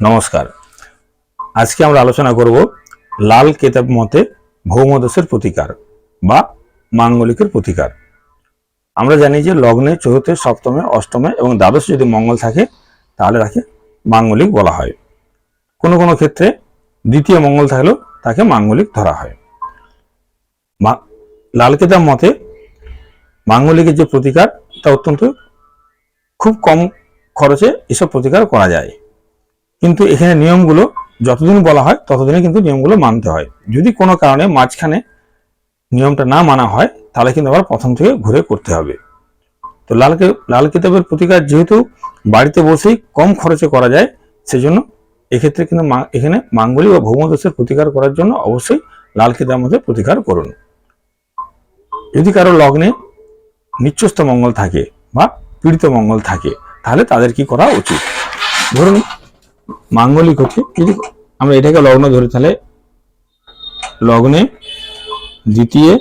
নমস্কার। আজকে আমরা আলোচনা করব লাল কেতাব মতে ভৌমদোষের প্রতিকার বা মাঙ্গলিকের প্রতিকার। আমরা জানি যে লগ্নে চতুর্থে, সপ্তমে, অষ্টমে এবং দ্বাদশে যদি মঙ্গল থাকে, তাহলে তাকে মাঙ্গলিক বলা হয়। কোনো কোনো ক্ষেত্রে দ্বিতীয় মঙ্গল থাকলেও তাকে মাঙ্গলিক ধরা হয়। লাল কেতাব মতে মাঙ্গলিকের যে প্রতিকার, তা অত্যন্ত খুব কম খরচে এসব প্রতিকার করা যায়। কিন্তু এখানে নিয়মগুলো যতদিন বলা হয়, ততদিনে কিন্তু নিয়মগুলো মানতে হয়। যদি কোনো কারণে মাঝখানে নিয়মটা না মানা হয়, তাহলে কিন্তু আবার প্রথম থেকে ঘুরে করতে হবে। তো লাল লাল কিতাবের প্রতিকার যেহেতু বাড়িতে বসেই কম খরচে করা যায়, সেজন্য এক্ষেত্রে কিন্তু এখানে মাঙ্গলি বা ভৌমদোষের প্রতিকার করার জন্য অবশ্যই লাল কিতাবের মধ্যে প্রতিকার করুন। যদি কারও লগ্নে নিচ্ছস্থ মঙ্গল থাকে বা পীড়িত মঙ্গল থাকে, তাহলে তাদের কি করা উচিত? ধরুন মাঙ্গলিক হচ্ছে যদি আমরা এটাকে লগ্ন ধরি, তাহলে লগ্নে দ্বিতীয়,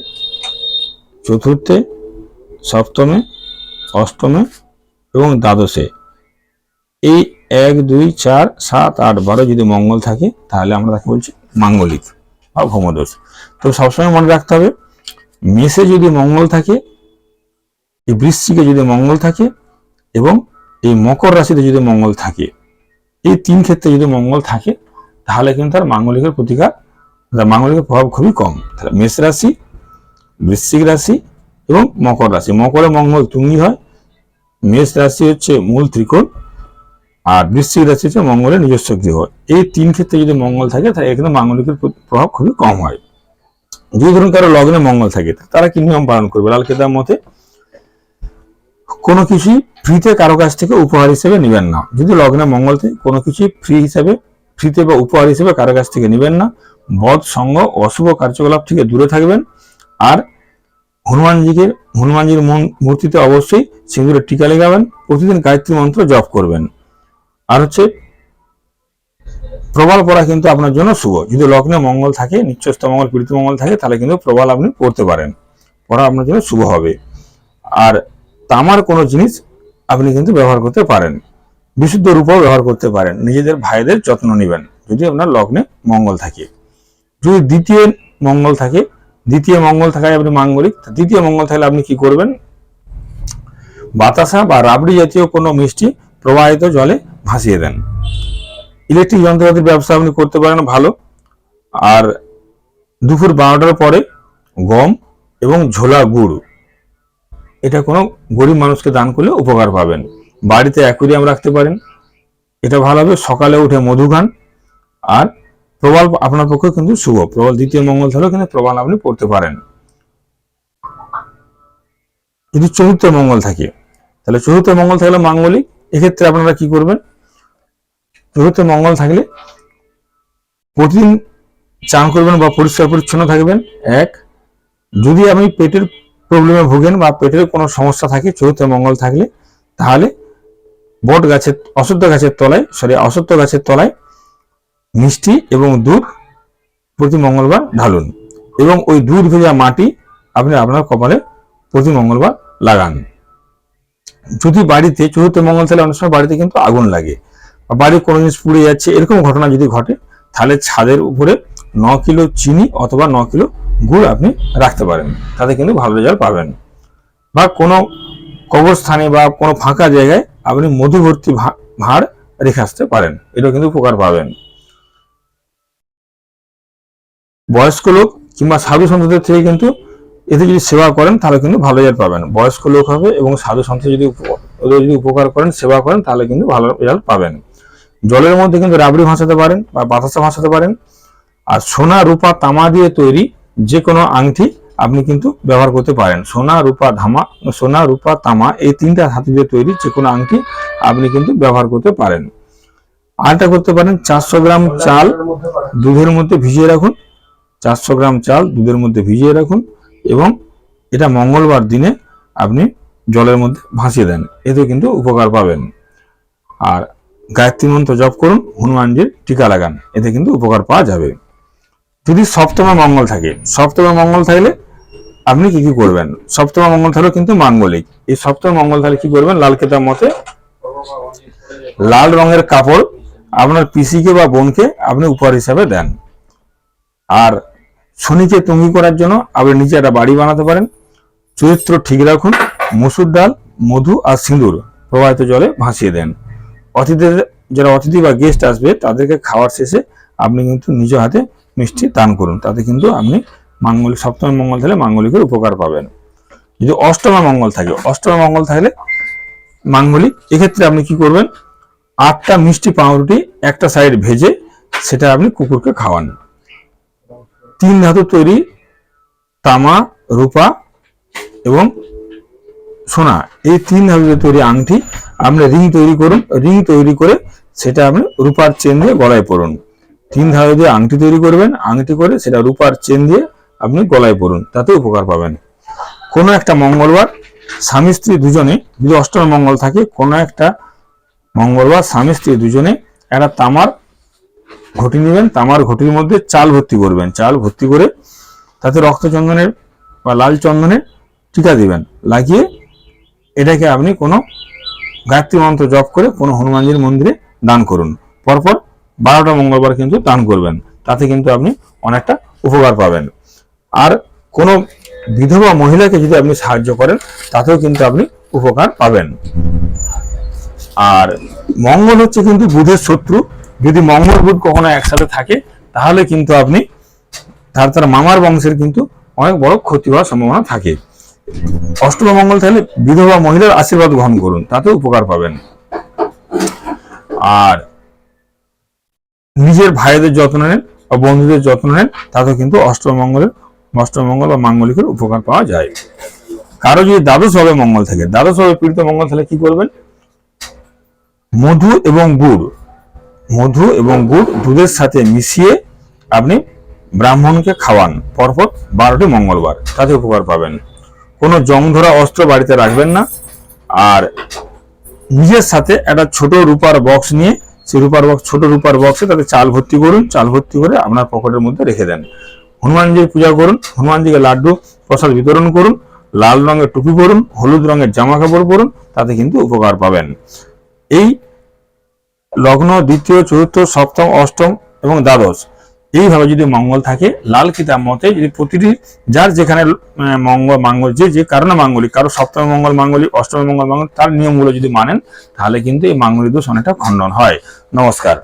চতুর্থে, সপ্তমে, অষ্টমে এবং দ্বাদশে। এই এক, দুই, চার, সাত, আট, বারো যদি মঙ্গল থাকে, তাহলে আমরা তাকে বলছি মাঙ্গলিক বা ভৌমদোষ। তো সবসময় মনে রাখতে হবে, মেষে যদি মঙ্গল থাকে, এই বৃশ্চিকে যদি মঙ্গল থাকে, এবং এই মকর রাশিতে যদি মঙ্গল থাকে এই তিন ক্ষেত্রে যদি মঙ্গল থাকে, তাহলে কিন্তু তার মাঙ্গলিকের প্রতিকার মাঙ্গলিকের প্রভাব খুবই কম। তাহলে মেষ রাশি, বৃশ্চিক রাশি এবং মকর রাশি। মকরে মঙ্গল তুঙ্গি হয়। মেষ রাশি হচ্ছে মূল ত্রিকোণ, আর বৃশ্চিক রাশি হচ্ছে মঙ্গলের নিজস্ব গৃহ এই তিন ক্ষেত্রে যদি মঙ্গল থাকে, তাহলে এখানে মাঙ্গলিকের প্র- প্রভাব খুবই কম হয়। যদি ধরুন কারও লগ্নে মঙ্গল থাকে, তারা কি নিয়ম পালন করবে? লাল কেতার মতে কোনো কিছুই ফ্রিতে কারও কাছ থেকে উপহার হিসেবে নেবেন না। যদি লগ্নে মঙ্গল থেকে, কোনো কিছুই ফ্রি হিসেবে ফ্রিতে বা উপহার হিসেবে কারও কাছ থেকে নেবেন না। বধ সঙ্গ অশুভ কার্যকলাপ থেকে দূরে থাকবেন। আর হনুমানজিকে, হনুমানজির মূর্তিতে অবশ্যই সিঁদুরের টিকা লাগাবেন। প্রতিদিন গায়ত্রী মন্ত্র জপ করবেন। আর হচ্ছে, প্রবাল পড়া কিন্তু আপনার জন্য শুভ। যদি লগ্নে মঙ্গল থাকে নিচ্ছস্থ মঙ্গল, পীড়িত মঙ্গল থাকে, তাহলে কিন্তু প্রবাল আপনি পড়তে পারেন। পড়া আপনার জন্য শুভ হবে। আর তামার কোনো জিনিস আপনি কিন্তু ব্যবহার করতে পারেন। বিশুদ্ধ রূপও ব্যবহার করতে পারেন। নিজেদের ভাইদের যত্ন নেবেন, যদি আপনার লগ্নে মঙ্গল থাকে। যদি দ্বিতীয় মঙ্গল থাকে, দ্বিতীয় মঙ্গল থাকায় আপনি মাঙ্গলিক দ্বিতীয় মঙ্গল থাকলে আপনি কি করবেন? বাতাসা বা রাবড়ি জাতীয় কোনো মিষ্টি প্রবাহিত জলে ভাসিয়ে দেন। ইলেকট্রিক যন্ত্রপাতির ব্যবসা আপনি করতে পারেন ভালো। আর দুপুর বারোটার পরে গম এবং ঝোলা গুড় এটা কোনো গরিব মানুষকে দান করলে উপকার পাবেন। বাড়িতে অ্যাকুরিয়াম রাখতে পারেন। এটা ভালো হবে। সকালে উঠে মধু খান। আর প্রবাল আপনার পক্ষে কিন্তু শুভ। প্রবাল দ্বিতীয় মঙ্গল থাকলেও কিন্তু প্রবাল আপনি পড়তে পারেন। যদি চতুর্থ মঙ্গল থাকে, তাহলে চতুর্থ মঙ্গল থাকলে মাঙ্গলিক। এক্ষেত্রে আপনারা কি করবেন? চতুর্থ মঙ্গল থাকলে প্রতিদিন চান করবেন বা পরিষ্কার পরিচ্ছন্ন থাকবেন। এক, যদি আপনি পেটের প্রবলেমে ভোগেন বা পেটের কোনো সমস্যা থাকে, চতুর্থ মঙ্গল থাকলে, তাহলে বট গাছের অশ্বত্থ গাছের তলায় সরি অশ্বত্থ গাছের তলায় মিষ্টি এবং দুধ প্রতি মঙ্গলবার ঢালুন এবং ওই দুধ ভেজা মাটি আপনি আপনার কপালে প্রতি মঙ্গলবার লাগান। যদি বাড়িতে, চতুর্থ মঙ্গল থাকলে অনেক সময় বাড়িতে কিন্তু আগুন লাগে বা বাড়ির কোনো জিনিস পুড়ে যাচ্ছে, এরকম ঘটনা যদি ঘটে, তাহলে ছাদের উপরে ন কিলো চিনি অথবা ন কিলো গুড় আপনি রাখতে পারেন। তাতে কিন্তু ভালো রেজাল্ট পাবেন। বা কোনো কবরস্থানে বা কোনো ফাঁকা জায়গায় আপনি মধুভর্তি ভাঁড় রেখে আসতে পারেন। এটাও কিন্তু উপকার পাবেন। বয়স্ক লোক কিংবা সাধু সন্তদের থেকে কিন্তু এতে যদি সেবা করেন, তাহলে কিন্তু ভালো রেজাল্ট পাবেন। বয়স্ক লোক হবে এবং সাধু সন্ত যদি ওদের যদি উপকার করেন, সেবা করেন, তাহলে কিন্তু ভালো রেজাল্ট পাবেন। জলের মধ্যে কিন্তু রাবড়ি ভাসাতে পারেন বা বাতাসা ভাসাতে পারেন। আর সোনা, রূপা, তামা দিয়ে তৈরি যে কোনো আংটি আপনি কিন্তু ব্যবহার করতে পারেন। সোনা, রূপা, ধামা, সোনা, রূপা, তামা এই তিনটা ধাতু দিয়ে তৈরি যে কোনো আংটি আপনি কিন্তু ব্যবহার করতে পারেন। আরটা করতে পারেন, চারশো গ্রাম চাল দুধের মধ্যে ভিজিয়ে রাখুন। চারশো গ্রাম চাল দুধের মধ্যে ভিজিয়ে রাখুন এবং এটা মঙ্গলবার দিনে আপনি জলের মধ্যে ভাসিয়ে দেন। এতে কিন্তু উপকার পাবেন। আর গায়ত্রী মন্ত্র জপ করুন, হনুমানজির টিকা লাগান। এতে কিন্তু উপকার পাওয়া যাবে। যদি সপ্তমে মঙ্গল থাকে, সপ্তমে মঙ্গল থাকলে আপনি কি কি করবেন? সপ্তমে মঙ্গল থাকলে কিন্তু মাঙ্গলিক। এই সপ্তমে মঙ্গল থাকলে কি করবেন? লাল কেতাব মতে লাল রঙের কাপড় আপনার পিসিকে বা বোনকে আপনি উপহার হিসাবে দেন। আর শনিকে তঙ্গি করার জন্য আপনি নিজে একটা বাড়ি বানাতে পারেন। চরিত্র ঠিক রাখুন, মসুর ডাল, মধু আর সিঁদুর প্রবাহিত জলে ভাসিয়ে দেন। অতিথিদের, যারা অতিথি বা গেস্ট আসবে, তাদেরকে খাওয়ার শেষে আপনি কিন্তু নিজ হাতে মিষ্টি দান করুন। তাতে কিন্তু আপনি মাঙ্গলিক, সপ্তমী মঙ্গল থাকলে মাঙ্গলিকের উপকার পাবেন। যদি অষ্টমা মঙ্গল থাকে, অষ্টমা মঙ্গল থাকলে মাঙ্গলিক, এক্ষেত্রে আপনি কি করবেন? আটটা মিষ্টি পাউরুটি একটা সাইড ভেজে সেটা আপনি কুকুরকে খাওয়ান। তিন ধাতু তৈরি তামা, রূপা এবং সোনা। এই তিন ধাতুতে তৈরি আংটি, আপনি রিং তৈরি করুন। রিং তৈরি করে সেটা আপনি রূপার চেন দিয়ে গলায় পরুন। তিন ধাতু দিয়ে আংটি তৈরি করবেন, আংটি করে সেটা রূপার চেন দিয়ে আপনি গলায় পরুন, তাতে উপকার পাবেন। কোনো একটা মঙ্গলবার স্বামী স্ত্রী দুজনে, যদি অষ্টম মঙ্গল থাকে, কোনো একটা মঙ্গলবার স্বামী স্ত্রী দুজনে একটা তামার ঘটি নেবেন, তামার ঘটির মধ্যে চাল ভর্তি করবেন। চাল ভর্তি করে তাতে রক্তচন্দনের বা লাল চন্দনের টিকা দিবেন। লাগিয়ে এটাকে আপনি কোনো গায়ত্রী মন্ত্র জপ করে কোনো হনুমানজির মন্দিরে দান করুন। পরপর বারোটা মঙ্গলবার কিন্তু দান করবেন। তাতে কিন্তু আপনি অনেকটা উপকার পাবেন। আর কোনো বিধবা মহিলাকে যদি আপনি সাহায্য করেন, তাতেও কিন্তু আপনি উপকার পাবেন। আর মঙ্গল হচ্ছে কিন্তু বুধের শত্রু। যদি মঙ্গল বুধ কখনো একসাথে থাকে, তাহলে কিন্তু আপনি তার তার মামার বংশের কিন্তু অনেক বড় ক্ষতি হওয়ার সম্ভাবনা থাকে। অষ্টম মঙ্গল তাহলে বিধবা মহিলার আশীর্বাদ গ্রহণ করুন তাতে উপকার পাবেন। আর নিজের ভাইদের যত্ন নেন বা বন্ধুদের যত্ন নেন, তাতেও কিন্তু অষ্টম অষ্টমঙ্গল বা মাঙ্গলিকের উপকার পাওয়া যায়। কারও যদি দ্বাদশ হবে মঙ্গল থাকে, দ্বাদশ হবে পীড়িত মঙ্গল, তাহলে কি করবেন? মধু এবং গুড়, মধু এবং গুড় দুধের সাথে মিশিয়ে আপনি ব্রাহ্মণকে খাওয়ান। পরপর বারোটি মঙ্গলবার, তাতে উপকার পাবেন। কোনো জং ধরা অস্ত্র বাড়িতে রাখবেন না। আর নিজের সাথে একটা ছোট রূপার বক্স নিয়ে সেই রূপার বক্স ছোট রূপার বক্সে তাতে চাল ভর্তি করুন। চাল ভর্তি করে আপনার পকেটের মধ্যে রেখে দেন। হনুমানজির পূজা করুন। হনুমানজিকে লাড্ডু প্রসাদ বিতরণ করুন। লাল রঙের টুপি পরুন, হলুদ রঙের জামা কাপড় পরুন, তাতে কিন্তু উপকার পাবেন। এই লগ্ন দ্বিতীয়, চতুর্থ, সপ্তম, অষ্টম এবং দ্বাদশ এইভাবে যদি মঙ্গল থাকে, লাল কিতাব মতে যদি প্রতিটি, যার যেখানে মঙ্গল, মাঙ্গল, যে যে কারণে মাঙ্গলিক, কারও সপ্তম মঙ্গল মাঙ্গলিক, অষ্টম মঙ্গল মাঙ্গল, তার নিয়মগুলো যদি মানেন, তাহলে কিন্তু এই মাঙ্গলিক দোষ অনেকটা খণ্ডন হয়। নমস্কার।